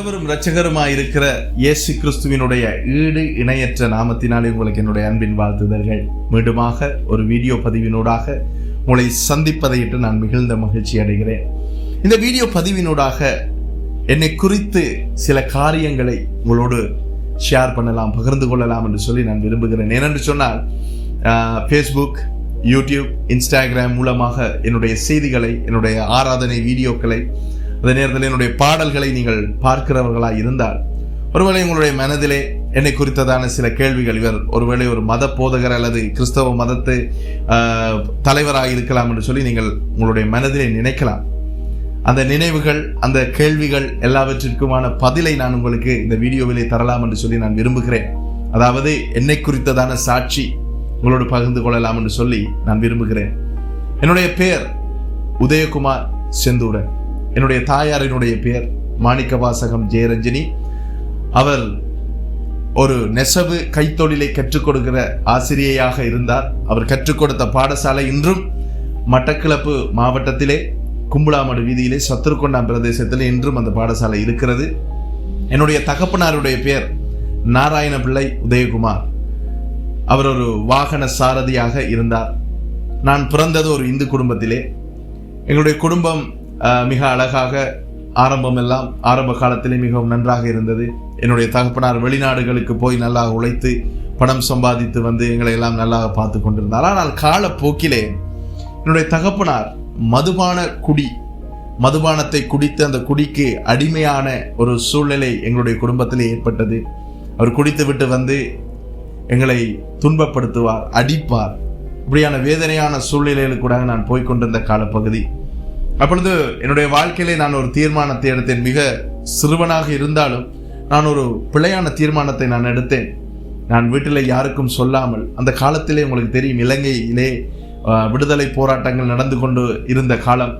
ஆண்டவரும் இருக்கிற இயேசு கிறிஸ்துவினுடைய ஈடு இணையற்ற நாமத்தினாலே உங்களுக்கு என்னுடைய அன்பின் வாழ்த்துதல்கள். மீண்டுமாக ஒரு வீடியோ பதிவினூடாக உங்களை சந்திப்பதையிட்டு நான் மிகுந்த மகிழ்ச்சி அடைகிறேன். இந்த வீடியோ பதிவினூடாக என்னை குறித்து சில காரியங்களை உங்களோடு ஷேர் பண்ணலாம் பகிர்ந்து கொள்ளலாம் என்று சொல்லி நான் விரும்புகிறேன். ஏனென்று சொன்னால் ஃபேஸ்புக் யூடியூப் இன்ஸ்டாகிராம் மூலமாக என்னுடைய செய்திகளை என்னுடைய ஆராதனை வீடியோக்களை அதே நேரத்தில் என்னுடைய பாடல்களை நீங்கள் பார்க்கிறவர்களாக இருந்தால் ஒருவேளை உங்களுடைய மனதிலே என்னை குறித்ததான சில கேள்விகள் இவர் ஒருவேளை ஒரு மத போதகர் அல்லது கிறிஸ்தவ மதத்து தலைவராக இருக்கலாம் என்று சொல்லி நீங்கள் உங்களுடைய மனதிலே நினைக்கலாம். அந்த நினைவுகள் அந்த கேள்விகள் எல்லாவற்றிற்குமான பதிலை நான் உங்களுக்கு இந்த வீடியோவிலே தரலாம் என்று சொல்லி நான் விரும்புகிறேன். அதாவது என்னை குறித்ததான சாட்சி உங்களோடு பகிர்ந்து கொள்ளலாம் என்று சொல்லி நான் விரும்புகிறேன். என்னுடைய பெயர் உதயகுமார் செந்தூரன். என்னுடைய தாயாரினுடைய பெயர் மாணிக்கவாசகம் ஜெயரஞ்சனி. அவர் ஒரு நெசவு கைத்தொழிலை கற்றுக் கொடுக்கிற ஆசிரியையாக இருந்தார். அவர் கற்றுக் கொடுத்த பாடசாலை இன்றும் மட்டக்கிளப்பு மாவட்டத்திலே கும்பலாமடு வீதியிலே சத்துருக்கொண்டாம் பிரதேசத்தில் இன்றும் அந்த பாடசாலை இருக்கிறது. என்னுடைய தகப்பனாருடைய பெயர் நாராயண பிள்ளை உதயகுமார். அவர் ஒரு வாகன சாரதியாக இருந்தார். நான் பிறந்தது ஒரு இந்து குடும்பத்திலே. எங்களுடைய குடும்பம் மிக அழகாக ஆரம்பம் எல்லாம் ஆரம்ப காலத்திலே மிகவும் நன்றாக இருந்தது. என்னுடைய தகப்பனார் வெளிநாடுகளுக்கு போய் நல்லா உழைத்து பணம் சம்பாதித்து வந்து எங்களை எல்லாம் நல்லா பார்த்து கொண்டிருந்தார். ஆனால் காலப்போக்கிலே என்னுடைய தகப்பனார் மதுபான குடி மதுபானத்தை குடித்து அந்த குடிக்கு அடிமையான ஒரு சூழ்நிலை எங்களுடைய குடும்பத்திலே ஏற்பட்டது. அவர் குடித்து விட்டு வந்து எங்களை துன்பப்படுத்துவார் அடிப்பார். இப்படியான வேதனையான சூழ்நிலைகளுக்கு கூட நான் போய்க்கொண்டிருந்த காலப்பகுதி. அப்பொழுது என்னுடைய வாழ்க்கையிலே நான் ஒரு தீர்மானத்தை எடுத்தேன் மிக சிறுவனாக இருந்தாலும் நான் ஒரு பிழையான தீர்மானத்தை நான் எடுத்தேன். நான் வீட்டில் யாருக்கும் சொல்லாமல் அந்த காலத்திலே உங்களுக்கு தெரியும் இலங்கையிலே விடுதலை போராட்டங்கள் நடந்து கொண்டு இருந்த காலம்.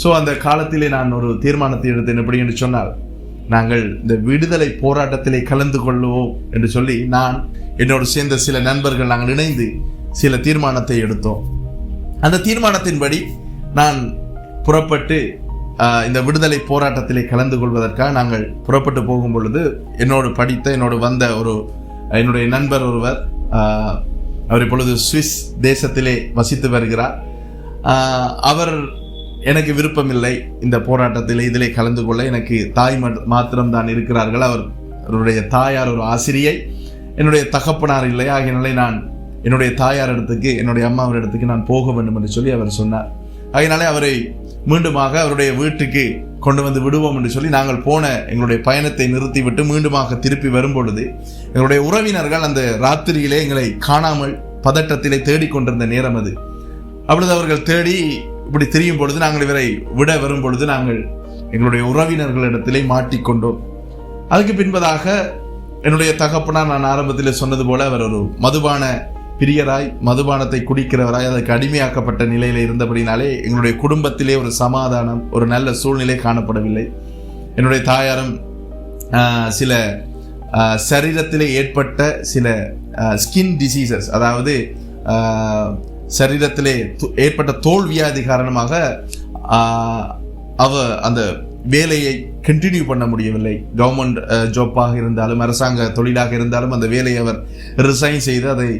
ஸோ அந்த காலத்திலே நான் ஒரு தீர்மானத்தை எடுத்தேன் எப்படி என்று சொன்னால் நாங்கள் இந்த விடுதலை போராட்டத்திலே கலந்து கொள்வோம் என்று சொல்லி நான் என்னோடு சேர்ந்த சில நண்பர்கள் நாங்கள் இணைந்து சில தீர்மானத்தை எடுத்தோம். அந்த தீர்மானத்தின்படி நான் புறப்பட்டு இந்த விடுதலை போராட்டத்திலே கலந்து கொள்வதற்காக நாங்கள் புறப்பட்டு போகும் பொழுது என்னோடு படித்த என்னோடு வந்த ஒரு என்னுடைய நண்பர் ஒருவர் அவர் இப்பொழுது சுவிஸ் தேசத்திலே வசித்து வருகிறார். அவர் எனக்கு விருப்பமில்லை இந்த போராட்டத்தில் இதிலே கலந்து கொள்ள. எனக்கு தாய் மாத்திரம்தான் இருக்கிறார்கள். அவர் அவருடைய தாயார் ஒரு ஆசிரியை. என்னுடைய தகப்பனார் இல்லை. நிலை நான் என்னுடைய தாயார் இடத்துக்கு என்னுடைய அம்மாவர் இடத்துக்கு நான் போக வேண்டும் என்று சொல்லி அவர் சொன்னார். அதனாலே அவரை மீண்டுமாக அவருடைய வீட்டுக்கு கொண்டு வந்து விடுவோம் என்று சொல்லி நாங்கள் போன எங்களுடைய பயணத்தை நிறுத்திவிட்டு மீண்டுமாக திருப்பி வரும்பொழுது எங்களுடைய உறவினர்கள் அந்த ராத்திரியிலே எங்களை காணாமல் பதட்டத்திலே தேடிக்கொண்டிருந்த நேரம் அது. அப்பொழுது அவர்கள் தேடி இப்படி திரியும் பொழுது நாங்கள் இவரை விட வரும் பொழுது நாங்கள் எங்களுடைய உறவினர்களிடத்திலே மாட்டிக்கொண்டோம் அதுக்கு பின்பதாக என்னுடைய தகப்பனா நான் ஆரம்பத்தில் சொன்னது போல அவர் ஒரு மதுபான பிரியராய் மதுபானத்தை குடிக்கிறவராய் அதற்கு அடிமையாக்கப்பட்ட நிலையில இருந்தபடினாலே எங்களுடைய குடும்பத்திலே ஒரு சமாதானம் ஒரு நல்ல சூழ்நிலை காணப்படவில்லை. என்னுடைய தாயாரும் சில சரீரத்திலே ஏற்பட்ட சில ஸ்கின் டிசீசஸ் அதாவது சரீரத்திலே ஏற்பட்ட தோல் வியாதி காரணமாக அவ அந்த வேலையை கண்டினியூ பண்ண முடியவில்லை. கவர்மெண்ட் ஜாப்பாக இருந்தாலும் அரசாங்க தொழிலாக இருந்தாலும் அந்த வேலையை அவர் ரிசைன் செய்து அதை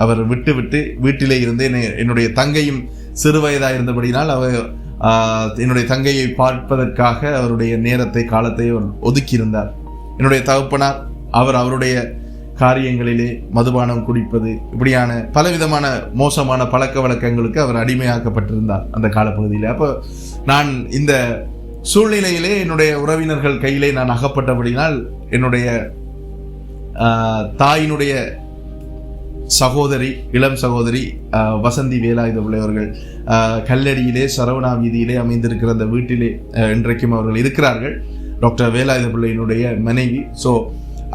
அவர் விட்டு விட்டு வீட்டிலே இருந்து என்னை- என்னுடைய தங்கையும் சிறு வயதாக இருந்தபடினால் அவர் என்னுடைய தங்கையை பார்ப்பதற்காக அவருடைய நேரத்தை காலத்தை அவர் ஒதுக்கியிருந்தார். என்னுடைய தகப்பனார் அவர் அவருடைய காரியங்களிலே மதுபானம் குடிப்பது இப்படியான பலவிதமான மோசமான பழக்க வழக்கங்களுக்கு அவர் அடிமையாக்கப்பட்டிருந்தார் அந்த காலப்பகுதியில். அப்போ நான் இந்த சூழ்நிலையிலே என்னுடைய உறவினர்கள் கையிலே நான் அகப்பட்டபடினால் என்னுடைய தாயினுடைய சகோதரி இளம் சகோதரி வசந்தி வேலாயுத பிள்ளையவர்கள் கல்லடியிலே சரவணா வீதியிலே அமைந்திருக்கிற அந்த வீட்டிலே இன்றைக்கும் அவர்கள் இருக்கிறார்கள். டாக்டர் வேலாயுத பிள்ளையினுடைய மனைவி. ஸோ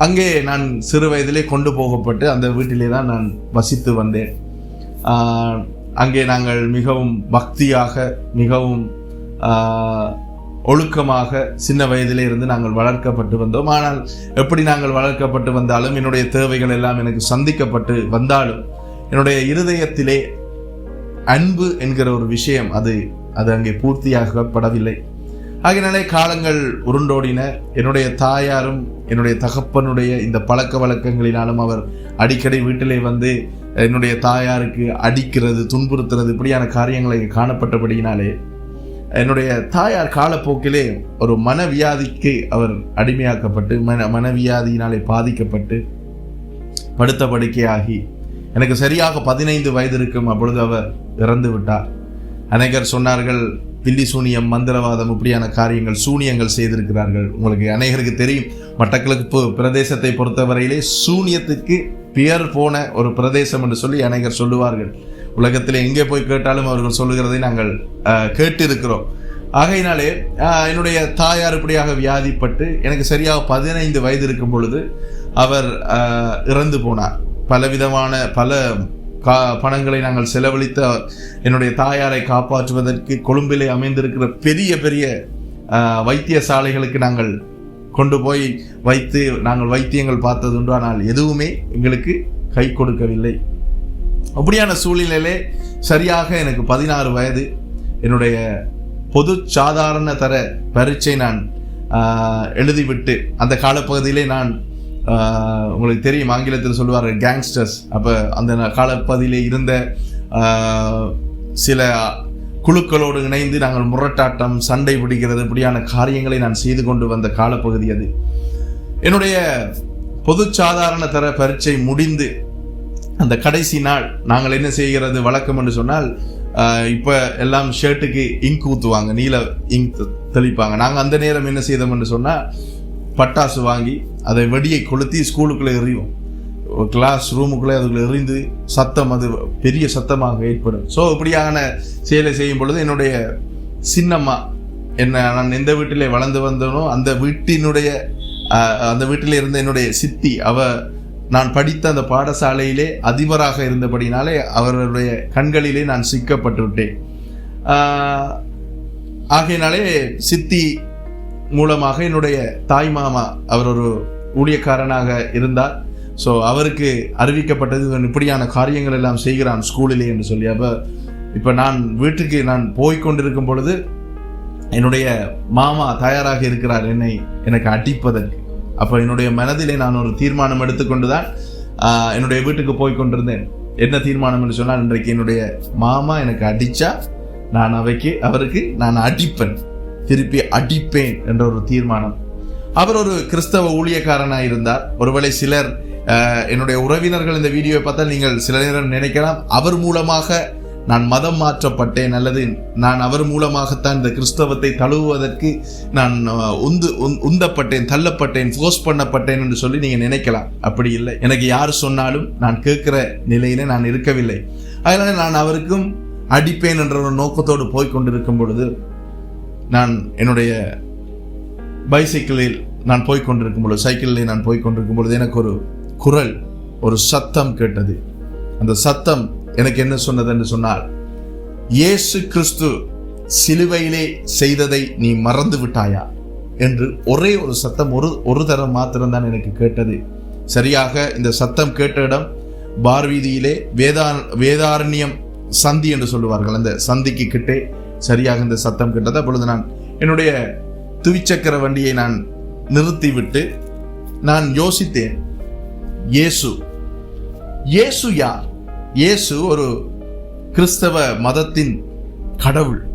அங்கே நான் சிறு வயதிலே கொண்டு போகப்பட்டு அந்த வீட்டிலே தான் நான் வசித்து வந்தேன். அங்கே நாங்கள் மிகவும் பக்தியாக மிகவும் ஒழுக்கமாக சின்ன வயதிலே இருந்து நாங்கள் வளர்க்கப்பட்டு வந்தோம். ஆனால் எப்படி நாங்கள் வளர்க்கப்பட்டு வந்தாலும் என்னுடைய தேவைகள் எல்லாம் எனக்கு சந்திக்கப்பட்டு வந்தாலும் என்னுடைய இருதயத்திலே அன்பு என்கிற ஒரு விஷயம் அது அது அங்கே பூர்த்தியாகப்படவில்லை. ஆகினாலே காலங்கள் உருண்டோடின. என்னுடைய தாயாரும் என்னுடைய தகப்பனுடைய இந்த பழக்க வழக்கங்களினாலும் அவர் அடிக்கடி வீட்டிலே வந்து என்னுடைய தாயாருக்கு அடிக்கிறது துன்புறுத்துறது இப்படியான காரியங்களை காணப்பட்டபடியினாலே என்னுடைய தாயார் காலப்போக்கிலே ஒரு மனவியாதிக்கு அவர் அடிமையாக்கப்பட்டு மன மனவியாதியினாலே பாதிக்கப்பட்டு படுத்த படுக்கையாகி எனக்கு சரியாக பதினைந்து வயது இருக்கும் அப்பொழுது அவர் இறந்து விட்டார். அநேகர் சொன்னார்கள் பில்லி சூனியம் மந்திரவாதம் இப்படியான காரியங்கள் சூனியங்கள் செய்திருக்கிறார்கள். உங்களுக்கு அநேகருக்கு தெரியும் மட்டக்களப்பு பிரதேசத்தை பொறுத்தவரையிலே சூனியத்துக்கு பெயர் போன ஒரு பிரதேசம் என்று சொல்லி அநேகர் சொல்லுவார்கள். உலகத்தில் எங்கே போய் கேட்டாலும் அவர்கள் சொல்லுகிறதை நாங்கள் கேட்டிருக்கிறோம். ஆகையினாலே என்னுடைய தாயார் இப்படியாக வியாதிப்பட்டு எனக்கு சரியாக பதினைந்து வயது இருக்கும் பொழுது அவர் இறந்து போனார். பலவிதமான பல கா பணங்களை நாங்கள் செலவழித்து என்னுடைய தாயாரை காப்பாற்றுவதற்கு கொழும்பிலே அமைந்திருக்கிற பெரிய பெரிய வைத்தியசாலைகளுக்கு நாங்கள் கொண்டு போய் வைத்து நாங்கள் வைத்தியங்கள் பார்த்ததுண்டு ஆனால் எதுவுமே எங்களுக்கு கை கொடுக்கவில்லை. அப்படியான சூழ்நிலையிலே சரியாக எனக்கு பதினாறு வயது. என்னுடைய பொது சாதாரண தர பரீட்சை நான் எழுதிவிட்டு அந்த காலப்பகுதியிலே நான் உங்களுக்கு தெரியும் ஆங்கிலத்தில் சொல்லுவார் கேங்ஸ்டர்ஸ் அப்போ அந்த ந- காலப்பகுதியிலே இருந்த சில குழுக்களோடு இணைந்து நாங்கள் முரட்டாட்டம் சண்டை பிடிக்கிறது இப்படியான காரியங்களை நான் செய்து கொண்டு வந்த காலப்பகுதி அது. என்னுடைய பொது சாதாரண தர பரீட்சை முடிந்து அந்த கடைசி நாள் நாங்கள் என்ன செய்கிறது வழக்கம் என்று சொன்னால் இப்போ எல்லாம் ஷர்ட்டுக்கு இங்க் ஊற்றுவாங்க நீல இங்க் தெளிப்பாங்க. நாங்கள் அந்த நேரம் என்ன செய்தோம் என்று சொன்னால் பட்டாசு வாங்கி அதை வெடியை கொளுத்தி ஸ்கூலுக்குள்ளே எறிவோம். கிளாஸ் ரூமுக்குள்ளே அதுக்குள்ள எறிந்து சத்தம் அது பெரிய சத்தமாக ஏற்படும். ஸோ இப்படியான செயலை செய்யும் பொழுது என்னுடைய சின்னம்மா என்ன நான் எந்த வீட்டிலே வளர்ந்து வந்தனோ அந்த வீட்டினுடைய அந்த வீட்டில் இருந்த என்னுடைய சித்தி அவள் நான் படித்த அந்த பாடசாலையிலே அதிபராக இருந்தபடினாலே அவருடைய கண்களிலே நான் சிக்கப்பட்டு விட்டேன் ஆகையினாலே சித்தி மூலமாக என்னுடைய தாய் மாமா அவர் ஒரு ஊழியக்காரனாக இருந்தார். ஸோ அவருக்கு அறிவிக்கப்பட்டது இவன் இப்படியான காரியங்கள் எல்லாம் செய்கிறான் ஸ்கூலிலே என்று சொல்லி. அப்போ இப்போ நான் வீட்டுக்கு நான் போய் கொண்டிருக்கும் பொழுது என்னுடைய மாமா தயாராக இருக்கிறார். என்னை எனக்கு அடிப்பதற்கு. அப்போ என்னுடைய மனதிலே நான் ஒரு தீர்மானம் எடுத்துக்கொண்டு தான் என்னுடைய வீட்டுக்கு போய் கொண்டிருந்தேன். என்ன தீர்மானம் என்று சொன்னால் இன்றைக்கு என்னுடைய மாமா எனக்கு அடிச்சா நான் அவைக்கு அவருக்கு நான் அடிப்பேன். திருப்பி அடிப்பேன் என்ற ஒரு தீர்மானம். அவர் ஒரு கிறிஸ்தவ ஊழியக்காரனாக இருந்தார். ஒருவேளை சிலர் என்னுடைய உறவினர்கள் இந்த வீடியோவை பார்த்தால் நீங்கள் சில நேரம் நினைக்கலாம் அவர் மூலமாக நான் மதம் மாற்றப்பட்டேன் அல்லது நான் அவர் மூலமாகத்தான் இந்த கிறிஸ்தவத்தை தழுவுவதற்கு நான் உந்து உந்தப்பட்டேன் தள்ளப்பட்டேன் ஃபோர்ஸ் பண்ணப்பட்டேன் என்று சொல்லி நீங்க நினைக்கலாம். அப்படி இல்லை. எனக்கு யார் சொன்னாலும் நான் கேட்கிற நிலையில நான் இருக்கவில்லை. அதனால நான் அவருக்கும் அடிப்பேன் என்ற ஒரு நோக்கத்தோடு போய் கொண்டிருக்கும் பொழுது நான் என்னுடைய பைசைக்கிளில் நான் போய் கொண்டிருக்கும் பொழுது சைக்கிளில் நான் போய் கொண்டிருக்கும் பொழுது எனக்கு ஒரு குரல் ஒரு சத்தம் கேட்டது. அந்த சத்தம் எனக்கு என்ன சொன்னது என்று சொன்னால் இயேசு கிறிஸ்து சிலுவையிலே செய்ததை நீ மறந்து விட்டாயா? என்று ஒரே ஒரு சத்தம் ஒரு ஒரு தரம் மாத்திரம்தான் எனக்கு கேட்டது. சரியாக இந்த சத்தம் கேட்ட இடம் பார்வீதியிலே வேதா வேதாரண்யம் சந்தி என்று சொல்லுவார்கள். அந்த சந்திக்கு கிட்டே சரியாக இந்த சத்தம் கேட்டது. அப்பொழுது நான் என்னுடைய துவிச்சக்கர வண்டியை நான் நிறுத்திவிட்டு நான் யோசித்தேன் இயேசு இயேசு யார்? இயேசு ஒரு கிறிஸ்தவ மதத்தின் கடவுள்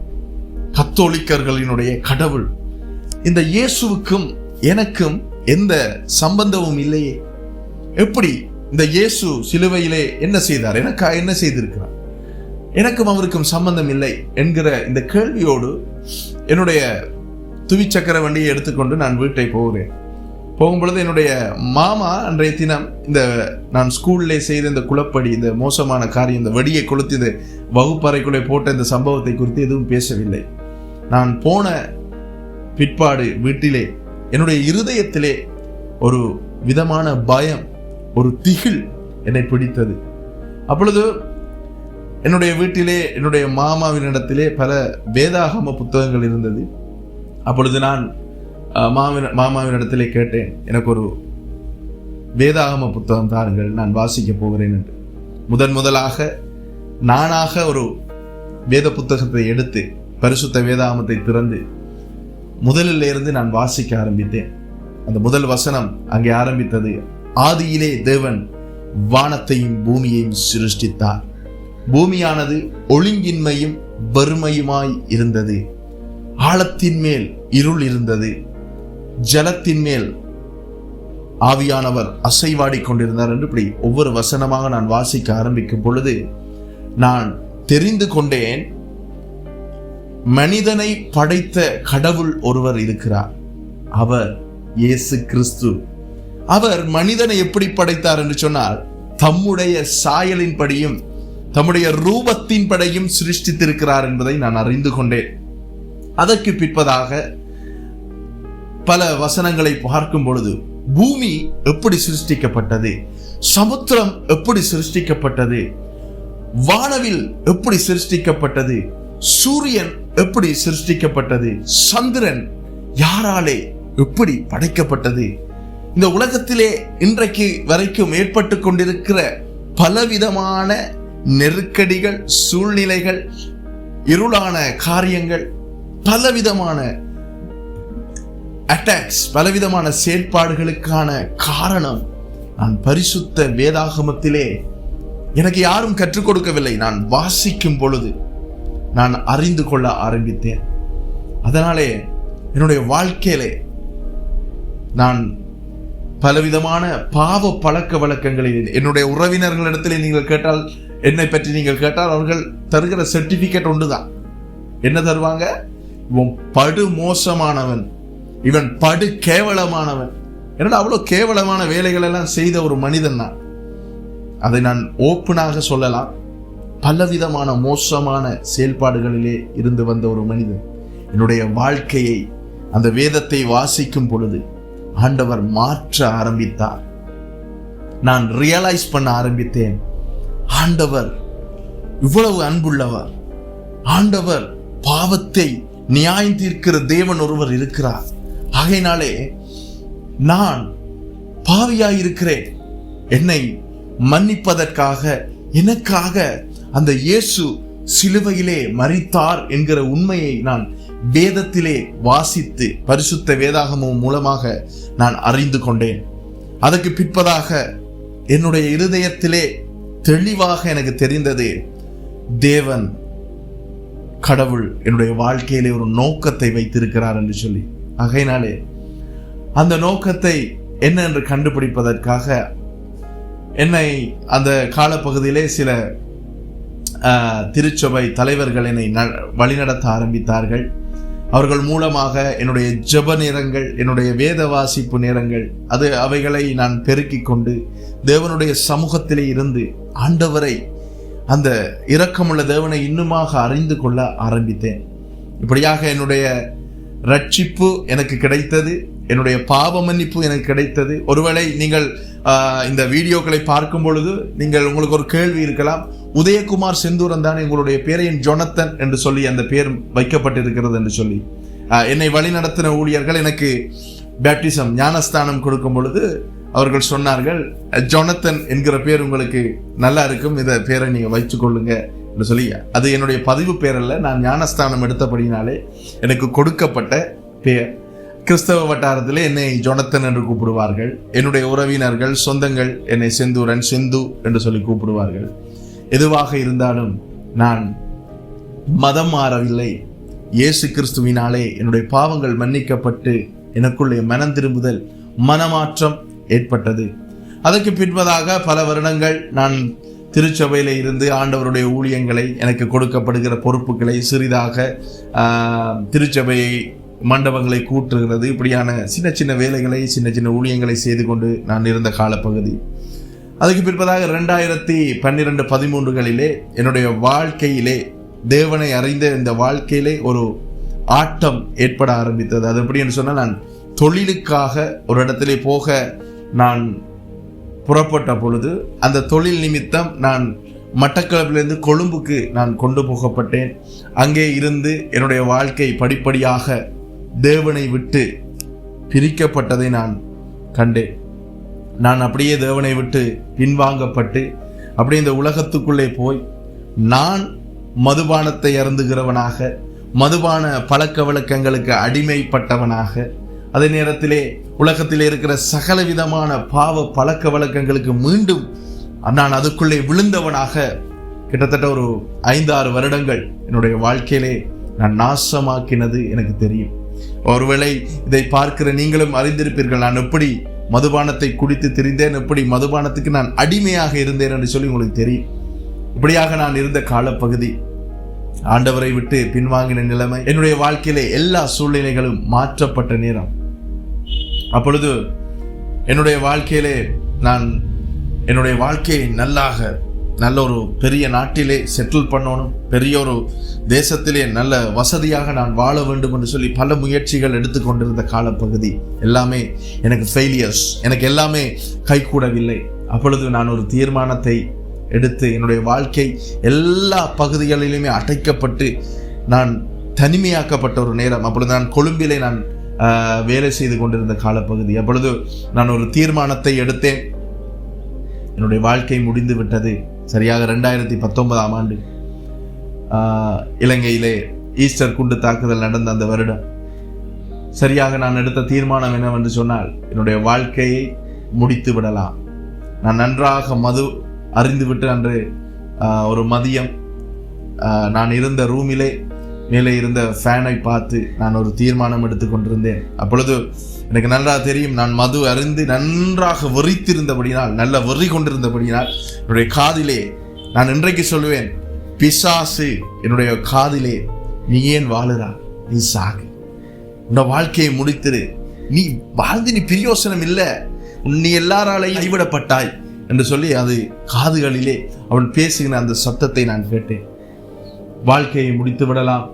கத்தோலிக்கர்களினுடைய கடவுள். இந்த இயேசுவுக்கும் எனக்கும் எந்த சம்பந்தமும் இல்லையே. எப்படி இந்த இயேசு சிலுவையிலே என்ன செய்தார்? எனக்கா என்ன செய்திருக்கிறார்? எனக்கும் அவருக்கும் சம்பந்தம் இல்லை என்கிற இந்த கேள்வியோடு என்னுடைய துவிச்சக்கர வண்டியை எடுத்துக்கொண்டு நான் வீட்டை போகிறேன். போகும்பொழுது என்னுடைய மாமா அன்றைய தினம் இந்த நான் ஸ்கூல்லே செய்த இந்த குளப்படி இந்த மோசமான காரியம் இந்த வெடியை கொளுத்தி இந்த வகுப்பறைக்குள்ளே போட்ட இந்த சம்பவத்தை குறித்து எதுவும் பேசவில்லை. நான் போன பிற்பாடு வீட்டிலே என்னுடைய இருதயத்திலே ஒரு விதமான பயம் ஒரு திகில் என்னை பிடித்தது. அப்பொழுது என்னுடைய வீட்டிலே என்னுடைய மாமாவினிடத்திலே பல வேதாகம புத்தகங்கள் இருந்தது. அப்பொழுது நான் அஹ், மாமாவினிடத்திலே கேட்டேன். எனக்கு ஒரு வேதாகம புத்தகம் தாருங்கள் நான் வாசிக்க போகிறேன் என்று. முதன் முதலாக நானாக ஒரு வேத புத்தகத்தை எடுத்து பரிசுத்த வேதாகமத்தை திறந்து முதலில் இருந்து நான் வாசிக்க ஆரம்பித்தேன். அந்த முதல் வசனம் அங்கே ஆரம்பித்தது ஆதியிலே தேவன் வானத்தையும் பூமியையும் சிருஷ்டித்தார். பூமியானது ஒழுங்கின்மையும் வறுமையுமாய் இருந்தது. ஆழத்தின் மேல் இருள் இருந்தது. ஜலத்தின் மேல் ஆவியானவர் அசைவாடிக் கொண்டிருந்தார் என்று இப்படி ஒவ்வொரு வசனமாக நான் வாசிக்க ஆரம்பிக்கும் பொழுது நான் தெரிந்து கொண்டேன் மனிதனை படைத்த கடவுள் ஒருவர் இருக்கிறார். அவர் இயேசு கிறிஸ்து. அவர் மனிதனை எப்படி படைத்தார் என்று சொன்னால் தம்முடைய சாயலின்படியும் தம்முடைய ரூபத்தின்படியும் சிருஷ்டித்திருக்கிறார் என்பதை நான் அறிந்து கொண்டேன். அதற்கு பிற்பதாக பல வசனங்களை பார்க்கும் பொழுது பூமி எப்படி சிருஷ்டிக்கப்பட்டது? சமுத்திரம் எப்படி சிருஷ்டிக்கப்பட்டது? வானவில் எப்படி சிருஷ்டிக்கப்பட்டது? சூரியன் எப்படி சிருஷ்டிக்கப்பட்டது? சந்திரன் யாராலே எப்படி படைக்கப்பட்டது? இந்த உலகத்திலே இன்றைக்கு வரைக்கும் ஏற்பட்டு கொண்டிருக்கிற பலவிதமான நெருக்கடிகள் சூழ்நிலைகள் இருளான காரியங்கள் பலவிதமான அட்டாக்ஸ் பலவிதமான செயற்பாடுகளுக்கான காரணம். நான் பரிசுத்த வேதாகமத்திலே எனக்கு யாரும் கற்றுக் கொடுக்கவில்லை. நான் வாசிக்கும் பொழுது நான் அறிந்து கொள்ள ஆரம்பித்தேன். அதனாலே என்னுடைய வாழ்க்கையிலே நான் பலவிதமான பாவ பழக்க வழக்கங்களில் என்னுடைய உறவினர்களிடத்தில் நீங்கள் கேட்டால் என்னை பற்றி நீங்கள் கேட்டால் அவர்கள் தருகிற சர்டிபிகேட் ஒன்றுதான். என்ன தருவாங்க? படு மோசமானவன் இவன் படு கேவலமானவன். என்னடா அவ்வளோ கேவலமான வேலைகள் எல்லாம் செய்த ஒரு மனிதன் தான் அதை நான் ஓப்பனாக சொல்லலாம். பலவிதமான மோசமான செயல்பாடுகளிலே இருந்து வந்த ஒரு மனிதன். என்னுடைய வாழ்க்கையை அந்த வேதத்தை வாசிக்கும் பொழுது ஆண்டவர் மாற்ற ஆரம்பித்தார். நான் ரியலைஸ் பண்ண ஆரம்பித்தேன். ஆண்டவர் இவ்வளவு அன்புள்ளவர். ஆண்டவர் பாவத்தை நியாயம் தீர்க்கிற தேவன் ஒருவர் இருக்கிறார். ஆகையினாலே நான் பாவியாயிருக்கிறேன். என்னை மன்னிப்பதற்காக எனக்காக அந்த இயேசு சிலுவையிலே மறித்தார் என்கிற உண்மையை நான் வேதத்திலே வாசித்து பரிசுத்த வேதாகமும் மூலமாக நான் அறிந்து கொண்டேன். அதற்கு பிற்பதாக என்னுடைய இருதயத்திலே தெளிவாக எனக்கு தெரிந்தது தேவன் கடவுள் என்னுடைய வாழ்க்கையிலே ஒரு நோக்கத்தை வைத்திருக்கிறார் என்று சொல்லி. ஆகையினாலே அந்த நோக்கத்தை என்ன என்று கண்டுபிடிப்பதற்காக என்னை அந்த காலப்பகுதியிலே சில திருச்சபை தலைவர்கள் என்னை ந- வழிநடத்த ஆரம்பித்தார்கள். அவர்கள் மூலமாக என்னுடைய ஜெப நேரங்கள் என்னுடைய வேத வாசிப்பு நேரங்கள் அது அவைகளை நான் பெருக்கிக் கொண்டு தேவனுடைய சமூகத்திலே இருந்து ஆண்டவரை அந்த இரக்கமுள்ள தேவனை இன்னுமாக அறிந்து கொள்ள ஆரம்பித்தேன். இப்படியாக என்னுடைய ரட்சிப்பு எனக்கு கிடைத்தது என்னுடைய பாவ மன்னிப்பு எனக்கு கிடைத்தது. ஒருவேளை நீங்கள் இந்த வீடியோக்களை பார்க்கும் பொழுது நீங்கள் உங்களுக்கு ஒரு கேள்வி இருக்கலாம். உதயகுமார் செந்தூரன் தான் உங்களுடைய பேரையின் ஜொனத்தன் என்று சொல்லி அந்த பேர் வைக்கப்பட்டிருக்கிறது என்று சொல்லி. என்னை வழிநடத்தின ஊழியர்கள் எனக்கு பேப்டிசம் ஞானஸ்தானம் கொடுக்கும் பொழுது அவர்கள் சொன்னார்கள் ஜொனத்தன் என்கிற பேர் உங்களுக்கு நல்லா இருக்கும். இதை பேரை நீங்கள் வைத்துக் கொள்ளுங்க. என்று சொல்லி அது என்னுடைய பதிவு பேர் நான் ஞானஸ்தானம் எடுத்தபடினாலே எனக்கு கொடுக்கப்பட்ட பெயர் கிறிஸ்தவ வட்டாரத்தில் என்னை ஜொனத்தன் என்று கூப்பிடுவார்கள். என்னுடைய உறவினர்கள் சொந்தங்கள் என்னை செந்தூரன் செந்து என்று சொல்லி கூப்பிடுவார்கள். எதுவாக இருந்தாலும் நான் மதம் மாறவில்லை. இயேசு கிறிஸ்துவினாலே என்னுடைய பாவங்கள் மன்னிக்கப்பட்டு எனக்குள்ளே மனம் திரும்புதல் மனமாற்றம் ஏற்பட்டது. அதற்கு பின்பதாக பல வருடங்கள் நான் திருச்சபையில் இருந்து ஆண்டவருடைய ஊழியங்களை எனக்கு கொடுக்கப்படுகிற பொறுப்புகளை சிறிதாக திருச்சபையை மண்டபங்களை கூட்டுகிறது. இப்படியான சின்ன சின்ன வேலைகளை சின்ன சின்ன ஊழியங்களை செய்து கொண்டு நான் இருந்த காலப்பகுதி. அதுக்கு பிற்பதாக ரெண்டாயிரத்தி பன்னிரெண்டு பதிமூன்றுகளிலே என்னுடைய வாழ்க்கையிலே தேவனை அறிந்த இந்த வாழ்க்கையிலே ஒரு ஆட்டம் ஏற்பட ஆரம்பித்தது. அது எப்படின்னு சொன்னால் நான் தொழிலுக்காக ஒரு இடத்திலே போக நான் புறப்பட்ட பொழுது அந்த தொழில் நிமித்தம் நான் மட்டக்களப்பிலிருந்து கொழும்புக்கு நான் கொண்டு போகப்பட்டேன். அங்கே இருந்து என்னுடைய வாழ்க்கை படிப்படியாக தேவனை விட்டு பிரிக்கப்பட்டதை நான் கண்டேன். நான் அப்படியே தேவனை விட்டு பின்வாங்கப்பட்டு அப்படியே இந்த உலகத்துக்குள்ளே போய் நான் மதுபானத்தை அருந்துகிறவனாக மதுபான பழக்க வழக்கங்களுக்கு அடிமைப்பட்டவனாக அதே நேரத்திலே உலகத்தில் இருக்கிற சகல விதமான பாவ பழக்க வழக்கங்களுக்கு மீண்டும் நான் அதுக்குள்ளே விழுந்தவனாக கிட்டத்தட்ட ஒரு ஐந்து ஆறு வருடங்கள் என்னுடைய வாழ்க்கையிலே நான் நாசமாக்கினது எனக்கு தெரியும். ஒருவேளை இதை பார்க்கிற நீங்களும் அறிந்திருப்பீர்கள் நான் எப்படி மதுபானத்தை குடித்து திரிந்தேன் எப்படி மதுபானத்துக்கு நான் அடிமையாக இருந்தேன் என்று சொல்லி உங்களுக்கு தெரியும். இப்படியாக நான் இருந்த காலப்பகுதி ஆண்டவரை விட்டு பின்வாங்கின நிலைமை என்னுடைய வாழ்க்கையிலே எல்லா சூழ்நிலைகளும் மாற்றப்பட்ட நேரம். அப்பொழுது என்னுடைய வாழ்க்கையிலே நான் என்னுடைய வாழ்க்கையை நல்லாக நல்ல ஒரு பெரிய நாட்டிலே செட்டில் பண்ணணும் பெரிய ஒரு தேசத்திலே நல்ல வசதியாக நான் வாழ வேண்டும் என்று சொல்லி பல முயற்சிகள் எடுத்துக்கொண்டிருந்த காலப்பகுதி எல்லாமே எனக்கு ஃபெயிலியர்ஸ் எனக்கு எல்லாமே கைகூடவில்லை. அப்பொழுது நான் ஒரு தீர்மானத்தை எடுத்து என்னுடைய வாழ்க்கை எல்லா பகுதிகளிலுமே அடைக்கப்பட்டு நான் தனிமையாக்கப்பட்ட ஒரு நேரம் அப்பொழுது நான் கொழும்பிலே நான் வேலை செய்து கொண்டிருந்த காலப்பகுதி. அப்பொழுது நான் ஒரு தீர்மானத்தை எடுத்தேன். என்னுடைய வாழ்க்கை முடிந்து விட்டது. சரியாக ரெண்டாயிரத்தி பத்தொன்பதாம் ஆண்டு இலங்கையிலே ஈஸ்டர் குண்டு தாக்குதல் நடந்த அந்த வருடம். சரியாக நான் எடுத்த தீர்மானம் என்னவென்று சொன்னால் என்னுடைய வாழ்க்கையை முடித்து விடலாம். நான் நன்றாக மது அறிந்துவிட்டு அன்று ஒரு மதியம் நான் இருந்த ரூமிலே மேலே இருந்த ஃபேனை பார்த்து நான் ஒரு தீர்மானம் எடுத்து கொண்டிருந்தேன். அப்பொழுது எனக்கு நன்றாக தெரியும் நான் மது அறிந்து நன்றாக வெறித்திருந்தபடினால் நல்ல வெறி கொண்டிருந்தபடினால் என்னுடைய காதிலே நான் இன்றைக்கு சொல்லுவேன் பிசாசு என்னுடைய காதிலே நீ ஏன் வாழுறா? நீ சாகு. உன்னோட வாழ்க்கையை முடித்திரு. நீ வாழ்ந்து நீ பிரியோசனம் இல்லை. நீ எல்லாராலையும் கைவிடப்பட்டாய். என்று சொல்லி அது காதுகளிலே அவன் பேசுகிற அந்த சத்தத்தை நான் கேட்டேன். வாழ்க்கையை முடித்து விடலாம்.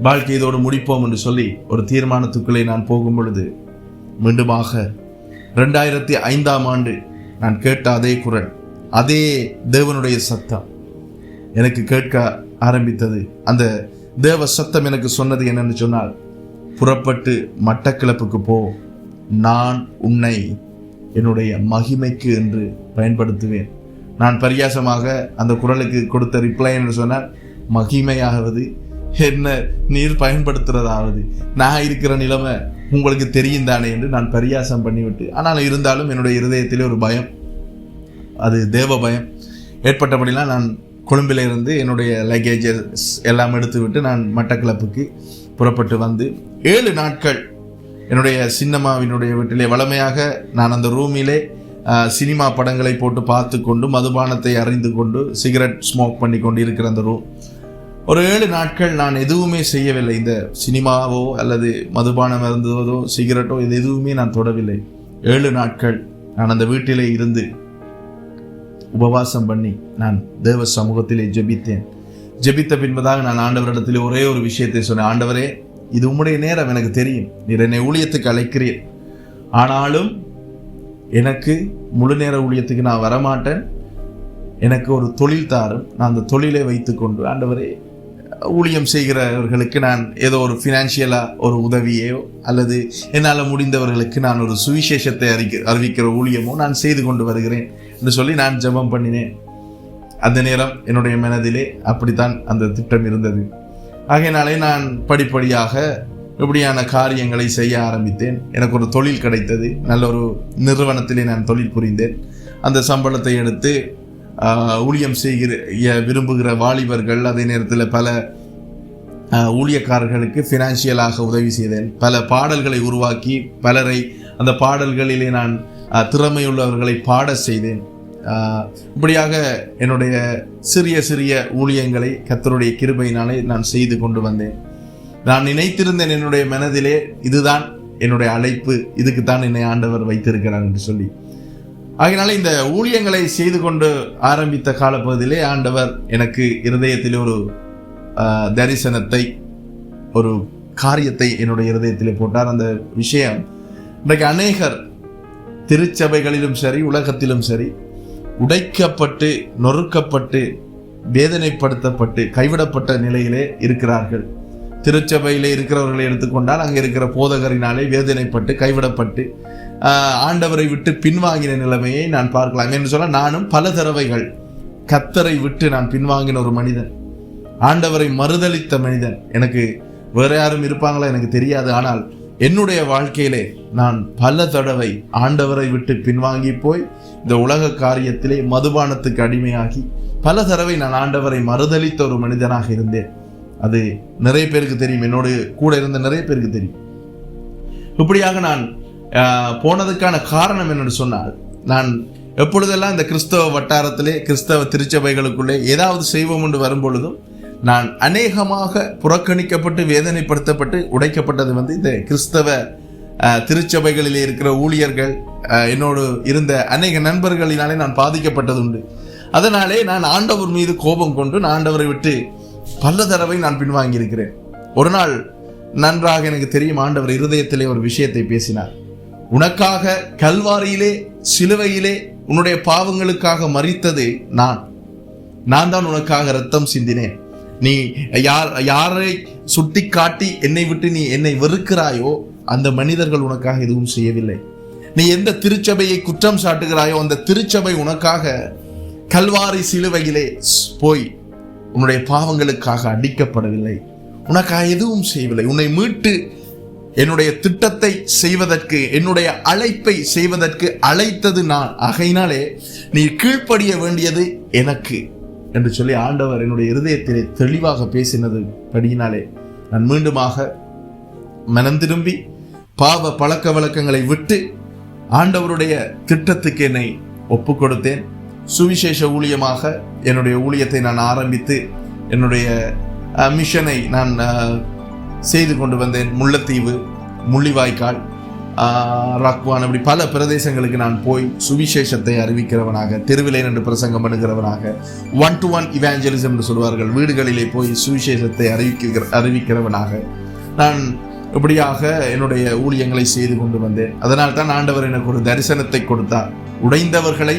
வாழ்க்கை இதோடு முடிப்போம் என்று சொல்லி ஒரு தீர்மானத்துக்குள்ளே நான் போகும் பொழுது மீண்டுமாக ரெண்டாயிரத்தி ஐந்தாம் ஆண்டு நான் கேட்ட அதே குரல் அதே தேவனுடைய சத்தம் எனக்கு கேட்க ஆரம்பித்தது. அந்த தேவ சத்தம் எனக்கு சொன்னது என்னன்னு சொன்னால் புறப்பட்டு மட்டக்கிளப்புக்கு போ நான் உன்னை என்னுடைய மகிமைக்கு என்று பயன்படுத்துவேன். நான் பரியாசமாக அந்த குரலுக்கு கொடுத்த ரிப்ளை என்று சொன்னால் மகிமையாகிறது என்ன நீர் பயன்படுத்துறதாவது? நான் இருக்கிற நிலைமை உங்களுக்கு தெரியும் தானே என்று நான் பரியாசம் பண்ணிவிட்டு ஆனால் இருந்தாலும் என்னுடைய இருதயத்திலே ஒரு பயம். அது தேவ பயம். ஏற்பட்டபடிலாம் நான் கொழும்பில் இருந்து என்னுடைய லக்கேஜஸ் எல்லாம் எடுத்து விட்டு நான் மட்டக்களப்புக்கு புறப்பட்டு வந்து ஏழு நாட்கள் என்னுடைய சின்னம்மாவினுடைய வீட்டிலே வளமையாக நான் அந்த ரூமிலே சினிமா படங்களை போட்டு பார்த்து கொண்டு மதுபானத்தை அறிந்து கொண்டு சிகரெட் ஸ்மோக் பண்ணி கொண்டு இருக்கிற அந்த ரூம் ஒரு ஏழு நாட்கள் நான் எதுவுமே செய்யவில்லை. இந்த சினிமாவோ அல்லது மதுபானம் இருந்ததோ சிகரெட்டோ இது எதுவுமே நான் தொடவில்லை. ஏழு நாட்கள் நான் அந்த வீட்டிலே இருந்து உபவாசம் பண்ணி நான் தேவ சமூகத்திலே ஜெபித்தேன். ஜெபித்த பின்பதாக நான் ஆண்டவரிடத்திலே ஒரே ஒரு விஷயத்தை சொன்னேன். ஆண்டவரே இது உம்முடைய நேரம் எனக்கு தெரியும். நீர் என்னை ஊழியத்துக்கு அழைக்கிறீர். ஆனாலும் எனக்கு முழு நேர ஊழியத்துக்கு நான் வரமாட்டேன். எனக்கு ஒரு தொழில் தாரும். நான் அந்த தொழிலை வைத்துக்கொண்டு ஆண்டவரே ஊழியம் செய்கிறவர்களுக்கு நான் ஏதோ ஒரு ஃபினான்ஷியலாக ஒரு உதவியோ அல்லது என்னால் முடிந்தவர்களுக்கு நான் ஒரு சுவிசேஷத்தை அறிக்க அறிவிக்கிற ஊழியமோ நான் செய்து கொண்டு வருகிறேன் என்று சொல்லி நான் ஜெபம் பண்ணினேன். அந்த நேரம் என்னுடைய மனதிலே அப்படித்தான் அந்த திட்டம் இருந்தது. ஆகையினாலே நான் படிப்படியாக இப்படியான காரியங்களை செய்ய ஆரம்பித்தேன். எனக்கு ஒரு தொழில் கிடைத்தது. நல்ல ஒரு நிறுவனத்திலே நான் தொழில் புரிந்தேன். அந்த சம்பளத்தை எடுத்து ஊழியம் செய்கிற விரும்புகிற வாலிபர்கள் அதே நேரத்தில் பல ஊழியக்காரர்களுக்கு ஃபினான்ஷியலாக உதவி செய்தேன். பல பாடல்களை உருவாக்கி பலரை அந்த பாடல்களிலே நான் திறமையுள்ளவர்களை பாட செய்தேன். இப்படியாக என்னுடைய சிறிய சிறிய ஊழியங்களை கத்தருடைய கிருபையினாலே நான் செய்து கொண்டு வந்தேன். நான் நினைத்திருந்தேன் என்னுடைய மனதிலே இதுதான் என்னுடைய அழைப்பு இதுக்குத்தான் என்னை ஆண்டவர் வைத்திருக்கிறார் என்று சொல்லி. ஆகினால இந்த ஊழியங்களை செய்து கொண்டு ஆரம்பித்த காலப்பகுதியிலே ஆண்டவர் எனக்கு இருதயத்தில் ஒரு தரிசனத்தை ஒரு காரியத்தை என்னுடைய இருதயத்தில் போட்டார். அந்த விஷயம் இன்றைக்கு அநேகர் திருச்சபைகளிலும் சரி உலகத்திலும் சரி உடைக்கப்பட்டு நொறுக்கப்பட்டு வேதனைப்படுத்தப்பட்டு கைவிடப்பட்ட நிலையிலே இருக்கிறார்கள். திருச்சபையிலே இருக்கிறவர்களை எடுத்துக்கொண்டால் அங்கே இருக்கிற போதகரினாலே வேதனைப்பட்டு கைவிடப்பட்டு ஆண்டவரை விட்டு பின்வாங்கின நிலைமையை நான் பார்க்கலாம். என்று சொன்னால் நானும் பல தடவைகள் கத்தரை விட்டு நான் பின்வாங்கின ஒரு மனிதன். ஆண்டவரை மறுதளித்த மனிதன். எனக்கு வேற யாரும் இருப்பாங்களா? எனக்கு தெரியாது. ஆனால் என்னுடைய வாழ்க்கையிலே நான் பல தடவை ஆண்டவரை விட்டு பின்வாங்கி போய் இந்த உலக காரியத்திலே மதுபானத்துக்கு அடிமையாகி பல தடவை நான் ஆண்டவரை மறுதளித்த ஒரு மனிதனாக இருந்தேன். அது நிறைய பேருக்கு தெரியும். என்னோடு கூட இருந்த நிறைய பேருக்கு தெரியும். இப்படியாக நான் போனதுக்கான காரணம் என்னென்று சொன்னால் நான் எப்பொழுதெல்லாம் இந்த கிறிஸ்தவ வட்டாரத்திலே கிறிஸ்தவ திருச்சபைகளுக்குள்ளே ஏதாவது செய்வோம் என்று வரும்பொழுதும் நான் அநேகமாக புறக்கணிக்கப்பட்டு வேதனைப்படுத்தப்பட்டு உடைக்கப்பட்டது வந்து இந்த கிறிஸ்தவ திருச்சபைகளில் இருக்கிற ஊழியர்கள் என்னோடு இருந்த அநேக நண்பர்களினாலே நான் பாதிக்கப்பட்டது உண்டு. அதனாலே நான் ஆண்டவர் மீது கோபம் கொண்டு நான் ஆண்டவரை விட்டு பல தடவை நான் பின்வாங்கியிருக்கிறேன். ஒரு நாள் நன்றாக எனக்கு தெரியும் ஆண்டவர் இருதயத்திலே ஒரு விஷயத்தை பேசினார். உனக்காக கல்வாரியிலே சிலுவையிலே உன்னுடைய பாவங்களுக்காக மறித்தது நான். நான் தான் உனக்காக ரத்தம் சிந்தினேன். நீ யார் யாரை சுட்டி காட்டி என்னை விட்டு நீ என்னை வெறுக்கிறாயோ அந்த மனிதர்கள் உனக்காக எதுவும் செய்யவில்லை. நீ எந்த திருச்சபையை குற்றம் சாட்டுகிறாயோ அந்த திருச்சபை உனக்காக கல்வாரி சிலுவையிலே போய் உன்னுடைய பாவங்களுக்காக அடிக்கப்படவில்லை. உனக்காக எதுவும் செய்யவில்லை. உன்னை மீட்டு என்னுடைய திட்டத்தை செய்வதற்கு என்னுடைய அழைப்பை செய்வதற்கு அழைத்தது நான். ஆகையினாலே நீ கீழ்ப்படிய வேண்டியது எனக்கு என்று சொல்லி ஆண்டவர் என்னுடைய இருதயத்திலே தெளிவாக பேசினது படியினாலே நான் மீண்டுமாக மனம் திரும்பி பாவ பழக்க வழக்கங்களை விட்டு ஆண்டவருடைய திட்டத்துக்கு என்னை ஒப்பு கொடுத்தேன் சுவிசேஷ ஊழியமாக என்னுடைய ஊழியத்தை நான் ஆரம்பித்து என்னுடைய மிஷனை நான் செய்து கொண்டு வந்தேன். முல்லைத்தீவு முள்ளிவாய்க்கால் ராக்வான் அப்படி பல பிரதேசங்களுக்கு நான் போய் சுவிசேஷத்தை அறிவிக்கிறவனாக தெருவிலே நின்று பிரசங்கம் பண்ணுகிறவனாக ஒன் டு ஒன் இவாஞ்சலிசம் என்று சொல்வார்கள் வீடுகளிலே போய் சுவிசேஷத்தை அறிவிக்கிற அறிவிக்கிறவனாக நான் இப்படியாக என்னுடைய ஊழியங்களை செய்து கொண்டு வந்தேன். அதனால் தான் ஆண்டவர் எனக்கு ஒரு தரிசனத்தை கொடுத்தார். உடைந்தவர்களை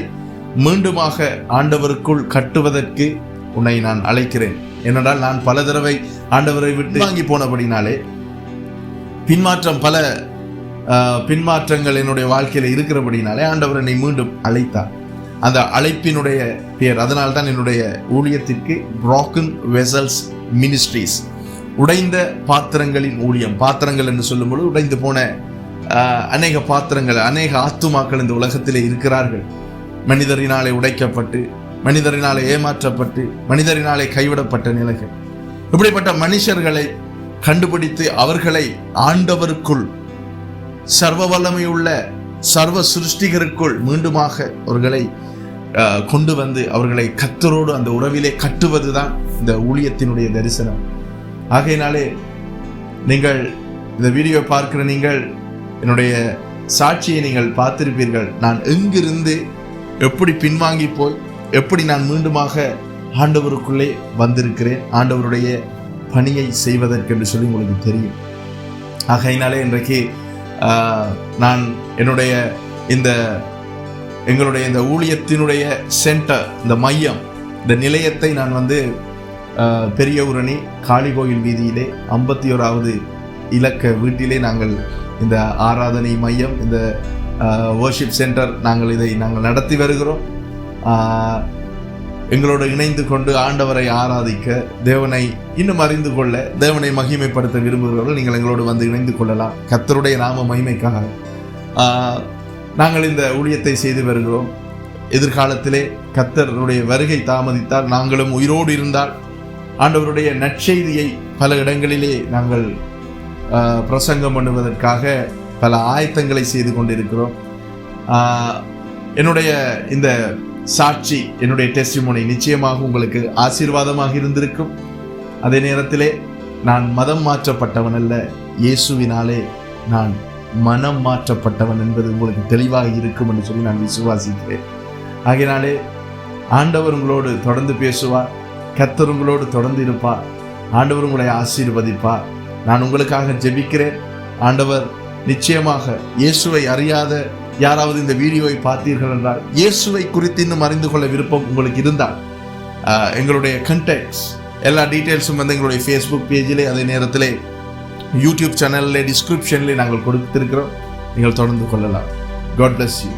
மீண்டுமாக ஆண்டவருக்குள் கட்டுவதற்கு உன்னை நான் அழைக்கிறேன். என்னென்றால் நான் பல தடவை ஆண்டவரை விட்டு வாங்கி போனபடினாலே பின்மாற்றம் பல பின்மாற்றங்கள் என்னுடைய வாழ்க்கையில் இருக்கிறபடினாலே ஆண்டவர் என்னை மீண்டும் அழைத்தார். அந்த அழைப்பினுடைய பேர் அதனால் தான் என்னுடைய ஊழியத்திற்கு ப்ராக்கன் வெசல்ஸ் மினிஸ்ட்ரீஸ் உடைந்த பாத்திரங்களின் ஊழியம். பாத்திரங்கள் என்று சொல்லும்போது உடைந்து போன அநேக பாத்திரங்கள் அநேக ஆத்துமாக்கள் இந்த உலகத்திலே இருக்கிறார்கள். மனிதரினாலே உடைக்கப்பட்டு மனிதரினாலே ஏமாற்றப்பட்டு மனிதரினாலே கைவிடப்பட்ட நிலைகள். இப்படிப்பட்ட மனுஷர்களை கண்டுபிடித்து அவர்களை ஆண்டவருக்குள் சர்வ வல்லமையுள்ள சர்வ சிருஷ்டிகருக்குள் மீண்டுமாக அவர்களை கொண்டு வந்து அவர்களை கத்தரோடு அந்த உறவிலே கட்டுவதுதான் இந்த ஊழியத்தினுடைய தரிசனம். ஆகையினாலே நீங்கள் இந்த வீடியோ பார்க்கிற நீங்கள் என்னுடைய சாட்சியை நீங்கள் பார்த்திருப்பீர்கள். நான் எங்கிருந்து எப்படி பின்வாங்கி போய் எப்படி நான் மீண்டுமாக ஆண்டவருக்குள்ளே வந்திருக்கிறேன்? ஆண்டவருடைய பணியை செய்வதற்கு என்று சொல்லி உங்களுக்கு தெரியும். ஆகையினாலே இன்றைக்கு நான் என்னுடைய இந்த எங்களுடைய இந்த ஊழியத்தினுடைய சென்டர் இந்த மையம் இந்த நிலையத்தை நான் வந்து பெரிய ஊரணி காளி கோயில் வீதியிலே ஐம்பத்தி ஓராவது இலக்க வீட்டிலே நாங்கள் இந்த ஆராதனை மையம் இந்த வர்ஷிப் சென்டர் நாங்கள் இதை நாங்கள் நடத்தி வருகிறோம். எங்களோடு இணைந்து கொண்டு ஆண்டவரை ஆராதிக்க தேவனை இன்னும் அறிந்து கொள்ள தேவனை மகிமைப்படுத்த விரும்புகிறவர்கள் நீங்கள் எங்களோடு வந்து இணைந்து கொள்ளலாம். கர்த்தருடைய நாம மகிமைக்காக. நாங்கள் இந்த ஊழியத்தை செய்து வருகிறோம். எதிர்காலத்திலே கத்தருடைய வருகை தாமதித்தால் நாங்களும் உயிரோடு இருந்தால் ஆண்டவருடைய நற்செய்தியை பல இடங்களிலே நாங்கள் பிரசங்கம் பண்ணுவதற்காக பல ஆயத்தங்களை செய்து கொண்டிருக்கிறோம். என்னுடைய இந்த சாட்சி என்னுடைய டெஸ்டிமோனி நிச்சயமாக உங்களுக்கு ஆசீர்வாதமாக இருந்திருக்கும். அதே நேரத்திலே நான் மதம் மாற்றப்பட்டவன் அல்ல இயேசுவினாலே நான் மனம் மாற்றப்பட்டவன் என்பது உங்களுக்கு தெளிவாக இருக்கும் என்று சொல்லி நான் விசுவாசிக்கிறேன். ஆகையினாலே ஆண்டவர் உங்களோடு தொடர்ந்து பேசுவார் கத்தர் உங்களோடு தொடர்ந்து இருப்பார் ஆண்டவர் உங்களை ஆசீர்வதிப்பார். நான் உங்களுக்காக ஜெபிக்கிறேன். ஆண்டவர் நிச்சயமாக இயேசுவை அறியாத யாராவது இந்த வீடியோவை பார்த்தீர்கள் என்றால் இயேசுவை குறித்து இன்னும் அறிந்து கொள்ள விருப்பம் உங்களுக்கு இருந்தால் எங்களுடைய கண்டெக்ட்ஸ் எல்லா டீட்டெயில்ஸும் வந்து எங்களுடைய ஃபேஸ்புக் பேஜிலே அதே நேரத்தில் யூடியூப் சேனலில் டிஸ்கிரிப்ஷனிலே நாங்கள் கொடுத்திருக்கிறோம். நீங்கள் தொடர்ந்து கொள்ளலாம். God bless you